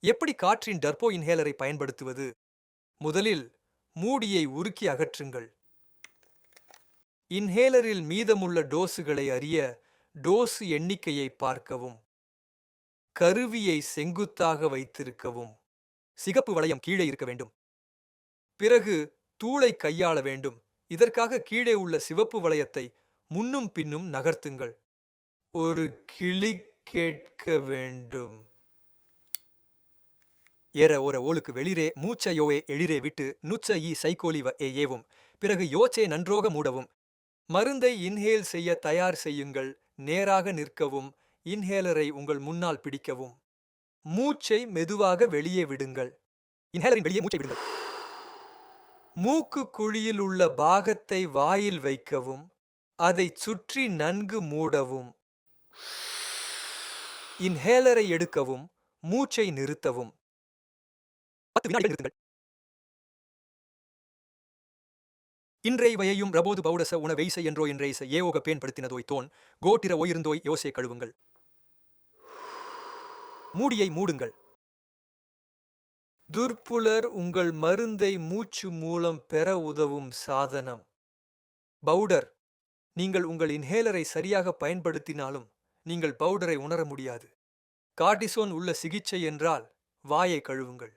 எப்படி காற்றின் டர்போ இன்ஹேலரை பயன்படுத்துவது? முதலில் மூடியை உருக்கி அகற்றுங்கள். இன்ஹேலரில் மீதமுள்ள டோஸுகளை அறிய டோஸு எண்ணிக்கையை பார்க்கவும். கருவியை செங்குத்தாக வைத்திருக்கவும். சிகப்பு வளையம் கீழே இருக்க வேண்டும். பிறகு தூளை கையாள வேண்டும். இதற்காக கீழே உள்ள சிவப்பு வளையத்தை முன்னும் பின்னும் நகர்த்துங்கள். ஒரு கிளி கேட்க வேண்டும். ஏற ஓர ஓலுக்கு வெளிரே மூச்சையோவே எழிரே விட்டு நுச்ச ஈ சைக்கோலிவ ஏ ஏவும். பிறகு யோச்சே நன்றோக மூடவும். மருந்தை இன்ஹேல் செய்ய தயார் செய்யுங்கள் நேராக நிற்கவும் இன்ஹேலரை உங்கள் முன்னால் பிடிக்கவும். மூச்சை மெதுவாக வெளியே விடுங்கள். இன்ஹேலரின் வெளியே மூச்சை விடுங்கள். மூக்கு குழியில் உள்ள பாகத்தை வாயில் வைக்கவும் அதைச் சுற்றி நன்கு மூடவும். இன்ஹேலரை எடுக்கவும் மூச்சை நிறுத்தவும். பத்து வினாடிகள் நிறுத்துங்கள். இன்றை வயையும் ரபோது பௌடச உணவை என்றோ இன்றைச ஏவோக பேன்படுத்தினதோய் தோன் கோட்டிர ஓயிருந்தோய் யோசை கழுவுங்கள். மூடியை மூடுங்கள். துர்ப்புலர் உங்கள் மருந்தை மூச்சு மூலம் பெற உதவும் சாதனம். பவுடர் நீங்கள் உங்கள் இன்ஹேலரை சரியாக பயன்படுத்தினாலும் நீங்கள் பவுடரை உணர முடியாது. கார்டிசோன் உள்ள சிகிச்சை என்றால் வாயை கழுவுங்கள்.